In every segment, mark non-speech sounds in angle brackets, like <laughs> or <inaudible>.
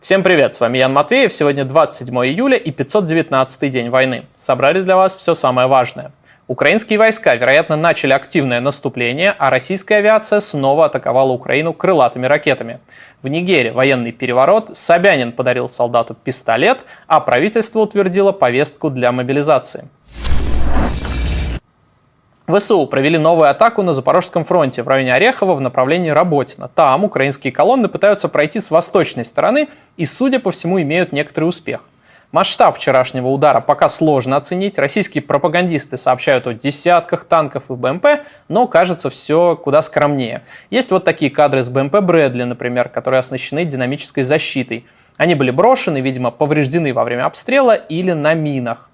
Всем привет, с вами Ян Матвеев. Сегодня 27 июля и 519 день войны. Собрали для вас все самое важное. Украинские войска, вероятно, начали активное наступление, а российская авиация снова атаковала Украину крылатыми ракетами. В Нигере военный переворот, Собянин подарил солдату пистолет, а правительство утвердило повестку для мобилизации. ВСУ провели новую атаку на Запорожском фронте в районе Орехова в направлении Работина. Там украинские колонны пытаются пройти с восточной стороны и, судя по всему, имеют некоторый успех. Масштаб вчерашнего удара пока сложно оценить. Российские пропагандисты сообщают о десятках танков и БМП, но кажется все куда скромнее. Есть вот такие кадры с БМП Брэдли, например, которые оснащены динамической защитой. Они были брошены, видимо, повреждены во время обстрела или на минах.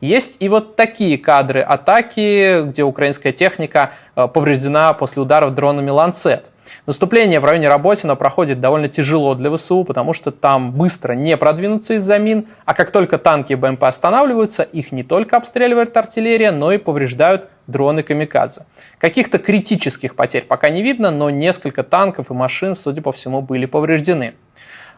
Есть и вот такие кадры атаки, где украинская техника э, повреждена после ударов дронами «Ланцет». Наступление в районе Работина проходит довольно тяжело для ВСУ, потому что там быстро не продвинуться из-за мин, а как только танки и БМП останавливаются, их не только обстреливает артиллерия, но и повреждают дроны «Камикадзе». Каких-то критических потерь пока не видно, но несколько танков и машин, судя по всему, были повреждены.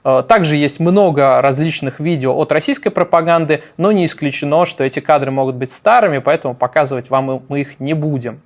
Э, также есть много различных видео от российской пропаганды, но не исключено, что эти кадры могут быть старыми, поэтому показывать вам мы их не будем.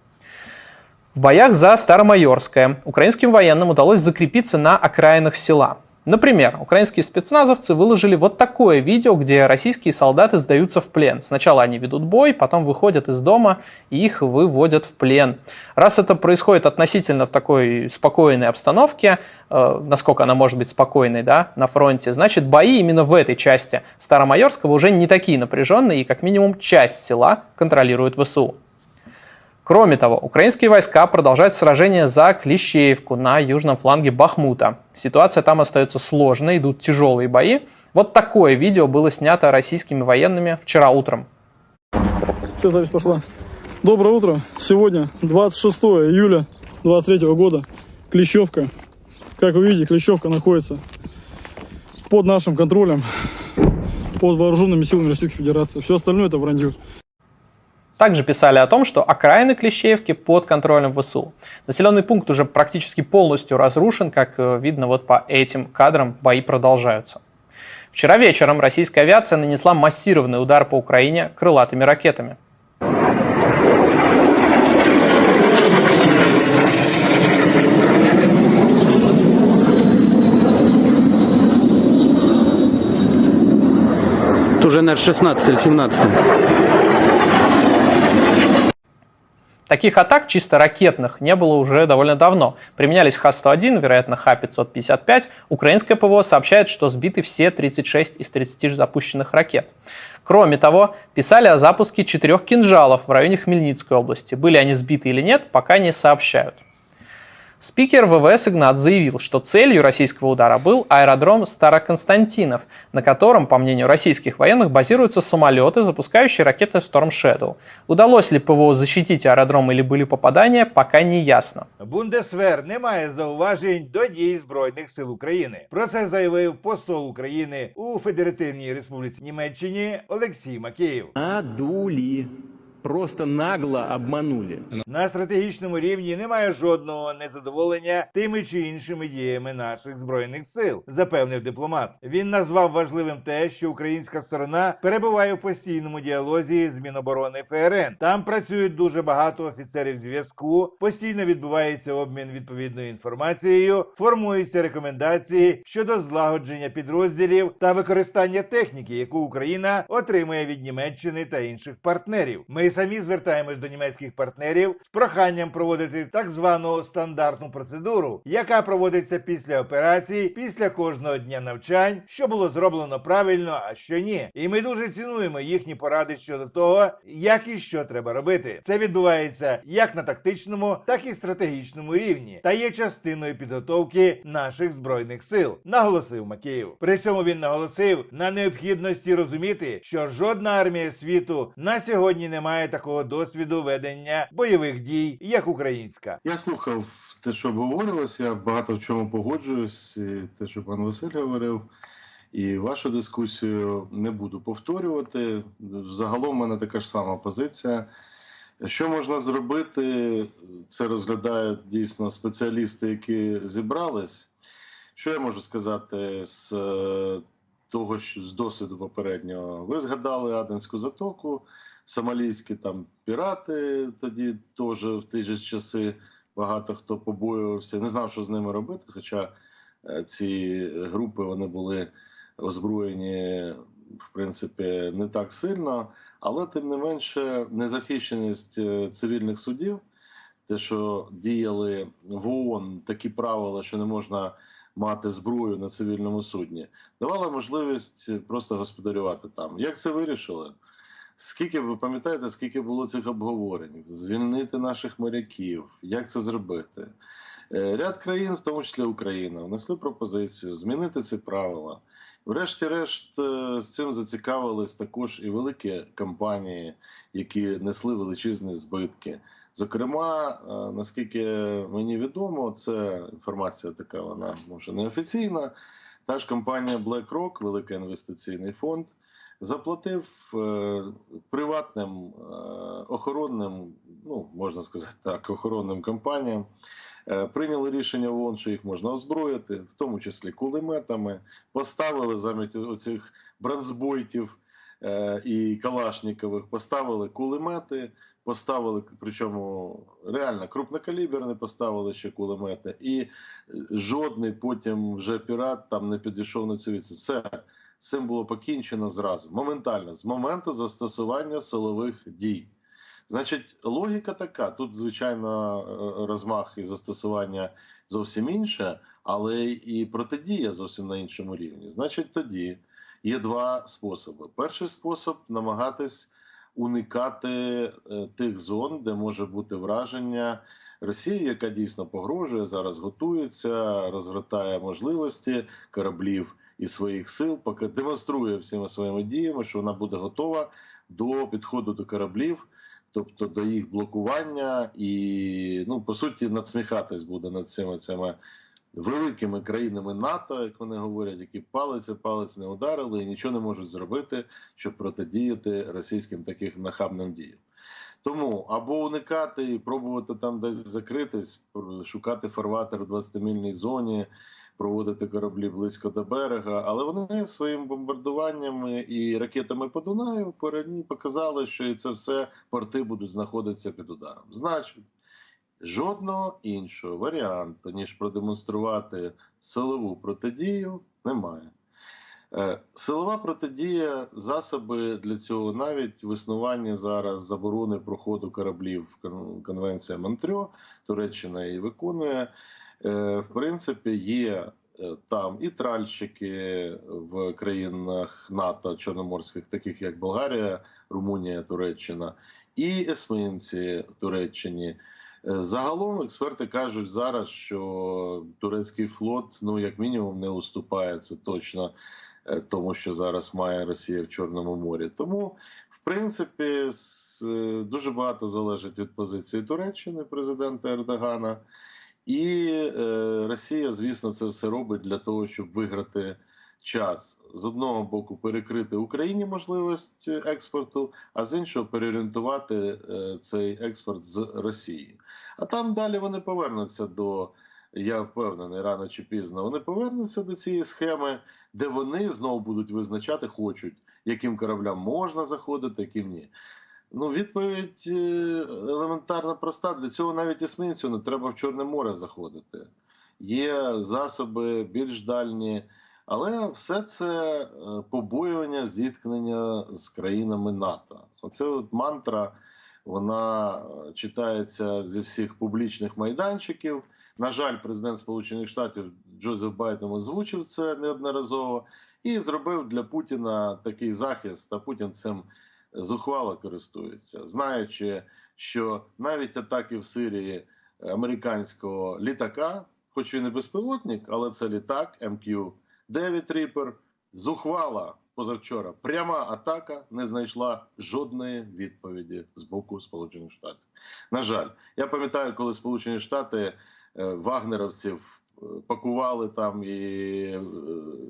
В боях за Старомайорское украинским военным удалось закрепиться на окраинах села. Например, украинские спецназовцы выложили вот такое видео, где российские солдаты сдаются в плен. Сначала они ведут бой, потом выходят из дома и их выводят в плен. Раз это происходит относительно в такой спокойной обстановке, э, насколько она может быть спокойной да, на фронте, значит бои именно в этой части Старомайорского уже не такие напряженные и как минимум часть села контролирует ВСУ. Кроме того, украинские войска продолжают сражение за Клещеевку на южном фланге Бахмута. Ситуация там остается сложной, идут тяжелые бои. Вот такое видео было снято российскими военными вчера утром. Все, запись пошла. Доброе утро. Сегодня 26 июля 23 года. Клещевка. Как вы видите, Клещевка находится под нашим контролем, под вооруженными силами Российской Федерации. Все остальное это вранье. Также писали о том, что окраины Клещеевки под контролем ВСУ. Населенный пункт уже практически полностью разрушен, как э, видно вот по этим кадрам, бои продолжаются. Вчера вечером российская авиация нанесла массированный удар по Украине крылатыми ракетами. Это уже, наверное, 16 или 17. Таких атак чисто ракетных не было уже довольно давно. Применялись Х-101, вероятно, Х-555. Украинское ПВО сообщает, что сбиты все 36 из 30 запущенных ракет. Кроме того, писали о запуске четырех кинжалов в районе Хмельницкой области. Были они сбиты или нет, пока не сообщают. Спикер ВВС Игнат заявил, что целью российского удара был аэродром Староконстантинов, на котором, по мнению российских военных, базируются самолеты, запускающие ракеты Storm Shadow. Удалось ли ПВО защитить аэродром или были попадания, пока не ясно. Бундесвер не має зауважень до дій Збройних сил України. Про це заявив посол України у Федеративній Республіці Німеччині Олексій Макеєв. Надули. Просто нагло обманули. На стратегічному рівні немає жодного незадоволення тими чи іншими діями наших збройних сил, запевнив дипломат. Він назвав важливим те, що українська сторона перебуває в постійному діалозі з Міноборони ФРН. Там працюють дуже багато офіцерів зв'язку, постійно відбувається обмін відповідною інформацією, формуються рекомендації щодо злагодження підрозділів та використання техніки, яку Україна отримує від Німеччини та інших партнерів. Ми самі звертаємось до німецьких партнерів з проханням проводити так звану стандартну процедуру, яка проводиться після операцій, після кожного дня навчань, що було зроблено правильно, а що ні. І ми дуже цінуємо їхні поради щодо того, як і що треба робити. Це відбувається як на тактичному, так і стратегічному рівні, та є частиною підготовки наших збройних сил, наголосив Макеєв. При цьому він наголосив на необхідності розуміти, що жодна армія світу на сьогодні не має такого досвіду ведення бойових дій, як українська. Я слухав те, що обговорювалося, я багато в чому погоджуюсь, і те, що пан Василь говорив, і вашу дискусію не буду повторювати. Загалом в мене така ж сама позиція. Що можна зробити? Це розглядають дійсно спеціалісти, які зібрались. Що я можу сказати з е, того, що з досвіду попереднього? Ви згадали Аденську затоку, сомалійські там пірати тоді теж в ті ж часи багато хто побоювався, не знав, що з ними робити. Хоча е, ці групи вони були озброєні, в принципі, не так сильно, але тим не менше незахищеність е, цивільних судів, те, що діяли в ООН такі правила, що не можна мати зброю на цивільному судні, давала можливість просто господарювати там. Як це вирішили? Скільки ви пам'ятаєте, скільки було цих обговорень? Звільнити наших моряків, як це зробити? Е, Ряд країн, в тому числі Україна, внесли пропозицію змінити ці правила. Врешті-решт, е, цим зацікавились також і великі компанії, які несли величезні збитки. Зокрема, е, наскільки мені відомо, це інформація така, вона може не офіційна. Та ж компанія BlackRock, великий інвестиційний фонд, заплатив е, приватним е, охоронним, ну можна сказати так, охоронним компаніям. Прийняли рішення ООН, що їх можна озброїти, в тому числі кулеметами, поставили замість оцих бронзбойтів і Калашнікових, поставили кулемети, поставили, причому реально крупнокаліберні поставили ще кулемети, і жодний потім вже пірат там не підійшов на цю відсіч. Все цим було покінчено зразу, моментально, з моменту застосування силових дій. Значить, логіка така: тут, звичайно, е, розмах і застосування зовсім інше, але і протидія зовсім на іншому рівні. Значить, тоді є два способи. Перший спосіб намагатись уникати е, тих зон, де може бути враження Росії, яка дійсно погрожує, зараз готується, розгортає можливості кораблів і своїх сил, поки демонструє всіма своїми діями, що вона буде готова до підходу до кораблів. Тобто до їх блокування і ну по суті надсміхатись буде над всіма цими великими країнами НАТО, як вони говорять, які палець о палець не ударили і нічого не можуть зробити, щоб протидіяти російським таких нахабним діям. Тому або уникати і пробувати там десь закритись, шукати фарватер у 20-мільній зоні, проводити кораблі близько до берега. Але вони своїм бомбардуваннями і ракетами по Дунаю передні показали, що і це все порти будуть знаходитися під ударом. Значить, жодного іншого варіанту, ніж продемонструвати силову протидію, немає. Е, Силова протидія, засоби для цього, навіть в існуванні зараз заборони проходу кораблів Конвенція Монтрьо, Туреччина її виконує. Е, В принципі, є е, там і тральщики в країнах НАТО Чорноморських, таких як Болгарія, Румунія, Туреччина, і есминці в Туреччині. Е, Загалом експерти кажуть зараз, що турецький флот, ну як мінімум, не уступає це точно е, тому, що зараз має Росія в Чорному морі. Тому, в принципі, е, дуже багато залежить від позиції Туреччини, президента Ердогана. І Росія, звісно, це все робить для того, щоб виграти час з одного боку перекрити Україні можливість експорту, а з іншого переорієнтувати е, цей експорт з Росії. А там далі вони повернуться до. Я впевнений, рано чи пізно вони повернуться до цієї схеми, де вони знову будуть визначати, хочуть, яким кораблям можна заходити, яким ні. Ну, відповідь е, елементарно проста. Для цього навіть есмінцю не треба в Чорне море заходити. Є засоби більш дальні, але все це е, побоювання зіткнення з країнами НАТО. Оце от мантра, вона е, читається зі всіх публічних майданчиків. На жаль, президент Сполучених Штатів Джозеф Байден озвучив це неодноразово і зробив для Путіна такий захист. А Путін цим зухвало користується, знаючи, що навіть атаки в Сирії американського літака, хоч і не безпілотник, але це літак МК 9 Reaper, зухвала позавчора. Пряма атака не знайшла жодної відповіді з боку Сполучених Штатів. На жаль, я пам'ятаю, коли Сполучені Штати е, вагнеровців е, пакували там і е,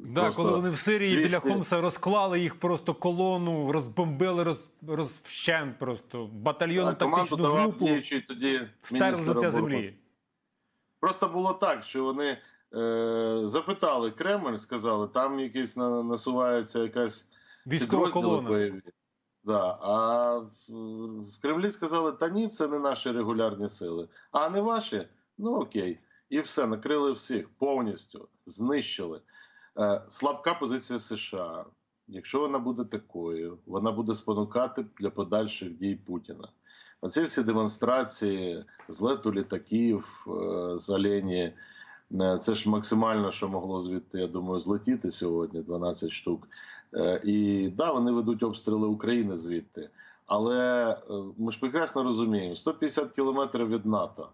Да, просто коли вони в Сирії біля Хомса розклали їх просто колону, розбомбили, роз, розвщент просто батальйонну А команду тактичну групу тоді стерли з міністр лиця оборони. землі. Просто було так, що вони запитали Кремль, сказали, там якийсь на, насувається якась Військова колона. бойові. Да. А в, в Кремлі сказали, та ні, це не наші регулярні сили. А не ваші? Ну окей. І все, накрили всіх повністю, знищили. Е, слабка позиція США. Якщо вона буде такою, вона буде спонукати для подальших дій Путіна. Оці всі демонстрації злету літаків е, з Олені, е, це ж максимально, що могло звідти, я думаю, злетіти сьогодні, 12 штук. Е, І да, вони ведуть обстріли України звідти. Але е, ми ж прекрасно розуміємо, 150 кілометрів від НАТО.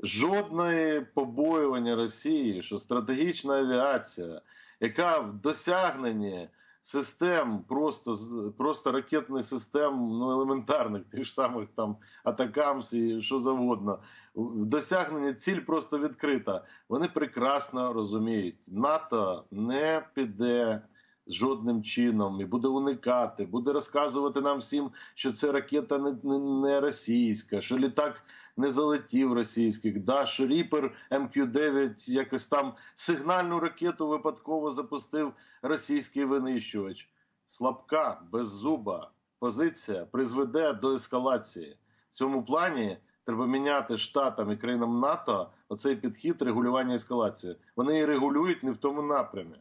Жодної побоювання Росії, що стратегічна авіація, яка в досягненні систем, просто просто ракетних систем, ну елементарних, <laughs> тих самих там Атакамс і що завгодно, в досягненні ціль просто відкрита. Вони прекрасно розуміють, НАТО не піде жодним чином і буде уникати, буде розказувати нам всім, що це ракета не, не, не російська, що літак не залетів російських, да, що Ріпер МК-9 якось там сигнальну ракету випадково запустив російський винищувач. Слабка, беззуба позиція призведе до ескалації. В цьому плані треба міняти штатам і країнам НАТО оцей підхід регулювання ескалації. Вони і регулюють не в тому напрямі.